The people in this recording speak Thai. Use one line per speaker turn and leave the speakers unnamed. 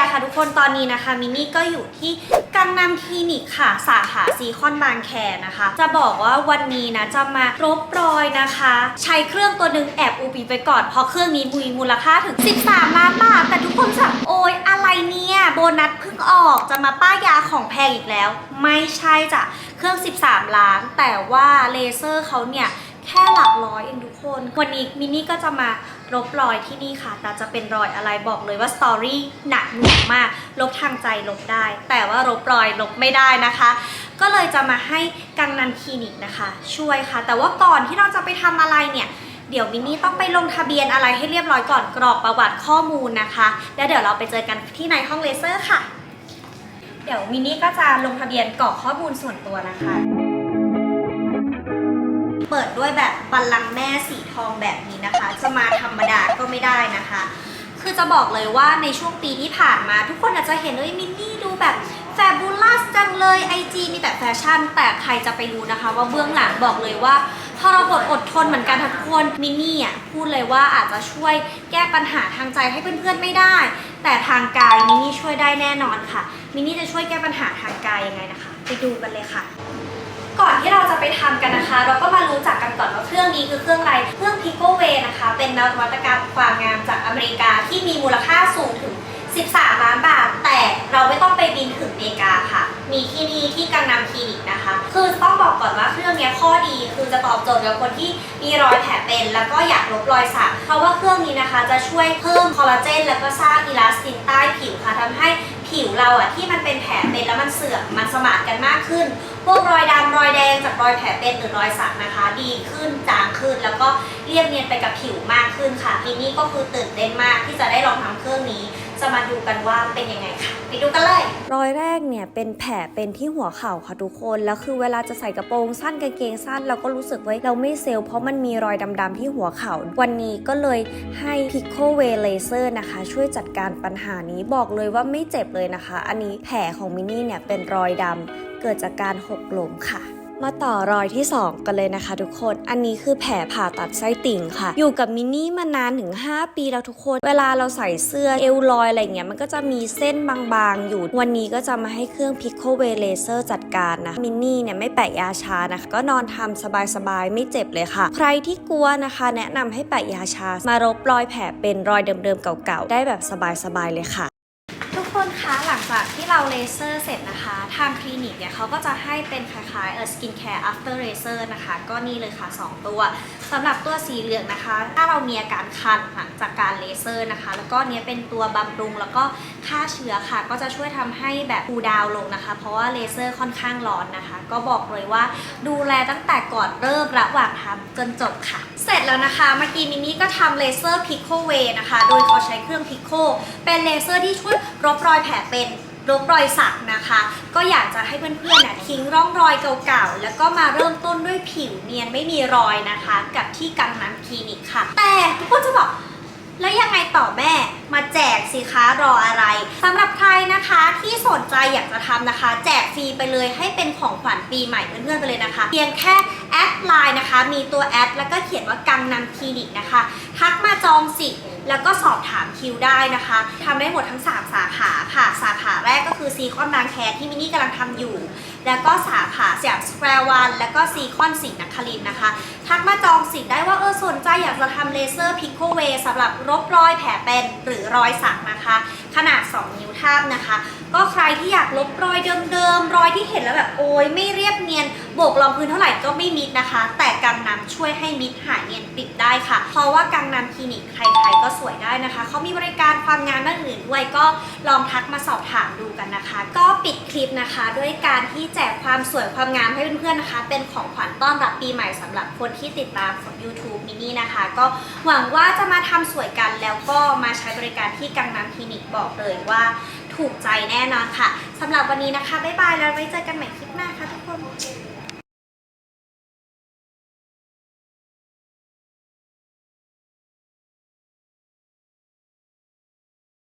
ียค่ะทุกคนตอนนี้นะคะมินนี่ก็อยู่ที่กังนำคลินิกค่ะ สาขาซีคอนบางแคนะคะ จะบอกว่าวันนี้นะจะมารบรอยนะคะ ใช้เครื่องตัวหนึ่งแอบอูปีไปก่อน เพราะเครื่องนี้มีมูลค่าถึง 13 ล้านบาท แต่ทุกคนจะโอ๊ยอะไรเนี่ย โบนัสเพิ่งออกจะมาป้ายยาของแพงอีกแล้ว ไม่ใช่จ้ะเครื่อง 13 ล้าน แต่ว่าเลเซอร์เขาเนี่ย แค่หลักร้อยเองทุกคน วันนี้มินนี่ก็จะมาลบรอยที่นี่ค่ะ แต่จะเป็นรอยอะไรบอกเลยว่าสตอรี่หนักหน่วงมาก ลบทางใจลบได้ แต่ว่าลบรอยลบไม่ได้นะคะ ก็เลยจะมาให้กังนันคลินิกนะคะ ช่วยค่ะ แต่ว่าก่อนที่เราจะไปทำอะไรเนี่ยเดี๋ยวมินนี่ต้องไปลงทะเบียนอะไรให้เรียบร้อยก่อนกรอกประวัติข้อมูลนะคะ แล้วเดี๋ยวเราไปเจอกันที่ในห้องเลเซอร์ค่ะ เดี๋ยวมินนี่ก็จะลงทะเบียนกรอกข้อมูลส่วนตัวนะคะ เปิดด้วยแบบบัลลังก์แม่สีทองแบบนี้นะคะ จะมาธรรมดาก็ไม่ได้นะคะ คือจะบอกเลยว่าในช่วงปีที่ผ่านมา ทุกคนอาจจะเห็นว่ามินนี่ดูแบบแฟบูลัสจังเลย IG มีแต่แฟชั่น แต่ใครจะไปรู้นะคะ ว่าเบื้องหลังบอกเลยว่าทรหดอดทนเหมือนกันทุกคนมินนี่อะพูดเลยว่าอาจจะช่วยแก้ปัญหาทางใจให้เพื่อนๆไม่ได้ แต่ทางกายมินนี่ช่วยได้แน่นอนค่ะมินนี่จะช่วยแก้ปัญหาทางกายยังไงนะคะ ไปดูกันเลยค่ะ ก่อนที่เราจะไปทำกันนะคะ เราก็มารู้จักกันก่อนว่าเครื่องนี้คือเครื่องอะไร เครื่อง Pico Way นะคะ เป็นนวัตกรรมความงามจากอเมริกาที่มีมูลค่าสูงถึง 13 ล้านบาท แต่เราไม่ต้องไปบินถึงอเมริกาค่ะ มีที่นี่ที่กังนำคลินิกนะคะ คือต้องบอกก่อนว่าเครื่องนี้ข้อดีคือจะตอบโจทย์กับคนที่มีรอยแผลเป็น แล้วก็อยากลบรอยสัก เพราะว่าเครื่องนี้นะคะจะช่วยเพิ่มคอลลาเจนแล้วก็สร้างอิลาสตินใต้ผิวค่ะทำให้ ผิวเราอะที่มันเป็นแผลเป็นแล้วมันเสื่อมมันสมานกันมากขึ้น พวกรอยดำรอยแดงจากรอยแผลเป็นหรือรอยสักนะคะ ดีขึ้นจางขึ้น แล้วก็เรียบเนียนไปกับผิวมากขึ้นค่ะทีนี้ก็คือตื่นเต้นมากที่จะได้ลองทำเครื่องนี้ จะมาดูกันว่าเป็นยังไงค่ะไปดูกันเลย
รอยแรกเนี่ยเป็นแผลเป็นที่หัวเข่าค่ะทุกคน แล้วคือเวลาจะใส่กระโปรงสั้นกางเกงสั้นเราก็รู้สึกว่าเราไม่เซลล์เพราะมันมีรอยดำๆที่หัวเข่า วันนี้ก็เลยให้ Pico Way Laser นะคะ ช่วยจัดการปัญหานี้บอกเลยว่าไม่เจ็บเลยนะคะ อันนี้แผลของมินนี่เนี่ยเป็นรอยดำเกิดจากการหกล้มค่ะ มาต่อรอยที่ 2 กันเลยนะคะทุกคน อันนี้คือแผลผ่าตัดไส้ติ่งค่ะ อยู่กับมินนี่มานานถึง 5 ปีแล้วทุกคน เวลาเราใส่เสื้อเอวลอยอะไรเงี้ย มันก็จะมีเส้นบางๆ อยู่ วันนี้ก็จะมาให้เครื่อง Pico Way Laser จัดการนะ มินนี่เนี่ยไม่แปะยาชานะคะ ก็นอนทำสบายๆ ไม่เจ็บเลยค่ะ ใครที่กลัวนะคะ แนะนำให้แปะยาชา มารบรอยแผลเป็นรอยเดิมๆเก่าๆ ได้แบบสบายๆเลยค่ะ
ทุกคนคะหลังจากที่เราเลเซอร์เสร็จนะคะ ทางคลินิกเนี่ยเขาก็จะให้เป็นคล้ายๆเออสกินแคร์ after laser นะคะ ก็นี่เลยค่ะ 2 ตัวสำหรับตัวสีเหลืองนะคะ ถ้าเรามีอาการคันหลังจากการเลเซอร์นะคะ แล้วก็เนี้ยเป็นตัวบำรุงแล้วก็ฆ่าเชื้อค่ะ ก็จะช่วยทำให้แบบคูลดาวลงนะคะ เพราะว่าเลเซอร์ค่อนข้างร้อนนะคะ ก็บอกเลยว่าดูแลตั้งแต่ก่อนเริ่มระหว่างทำจนจบค่ะ เสร็จแล้วนะคะเมื่อกี้มินนี่ก็ทำเลเซอร์พิโคเวนะคะ โดยเขาใช้เครื่องพิโคเป็นเลเซอร์ที่ช่วยลบรอยแผลเป็นลบรอยสักนะคะ ก็อยากจะให้เพื่อนๆน่ะทิ้งร่องรอยเก่าๆ แล้วก็มาเริ่มต้นด้วยผิวเนียนไม่มีรอยนะคะ กับที่กังน้นคลินิกค่ะ แต่ทุกคนจะบอก แล้วยังไงต่อแม่มาแจกสิคะรออะไรสำหรับใครนะคะที่สนใจอยากจะทำนะคะ แจกฟรีไปเลยให้เป็นของขวัญปีใหม่เพื่อนๆไปเลยนะคะ เพียงแค่แอดไลน์นะคะ มีตัวแอดแล้วก็เขียนว่ากังนำคลินิกนะคะทักมาจองสิทธิ์แล้วก็สอบถามคิวได้นะคะทำได้หมดทั้ง 3 สาขาค่ะ สาขาแรกก็คือซีคอนบางแคที่มินนี่กำลังทำอยู่ แล้วก็สาขาสยามสแควร์วัน แล้วก็ซีคอนสิงห์นครินนะคะ ทักมาจองสิทธิ์ได้ว่าเออสนใจอยากจะทำเลเซอร์พิโคเวสำหรับลบรอยแผลเป็นหรือรอยสักนะคะ ขนาด 2 นิ้วทาบนะคะ ก็ใครที่อยากลบรอยเดิมๆรอยที่เห็นแล้วแบบโอ้ยไม่เรียบเนียน โบกรองพื้นเท่าไหร่ก็ไม่มิดนะคะ แต่กังนำช่วยให้มิดหายเนียนปิดได้ค่ะ เพราะว่ากังนำคลินิกใครๆก็สวยได้นะคะ เขามีบริการความงามด้านอื่นด้วยก็ลองทักมาสอบถามดูกันนะคะ ก็ปิดคลิปนะคะ ด้วยการที่แจกความสวยความงามให้เพื่อนๆนะคะ เป็นของขวัญต้อนรับปีใหม่สำหรับคนที่ติดตามของ YouTube มินี่นะคะ ก็หวังว่าจะมาทำสวยกันแล้วก็มาใช้บริการที่กังนำคลินิกบอกเลยว่าถูกใจแน่นอนค่ะสำหรับวันนี้นะคะ บ๊ายบาย แล้วไว้เจอกันใหม่คลิปหน้าค่ะ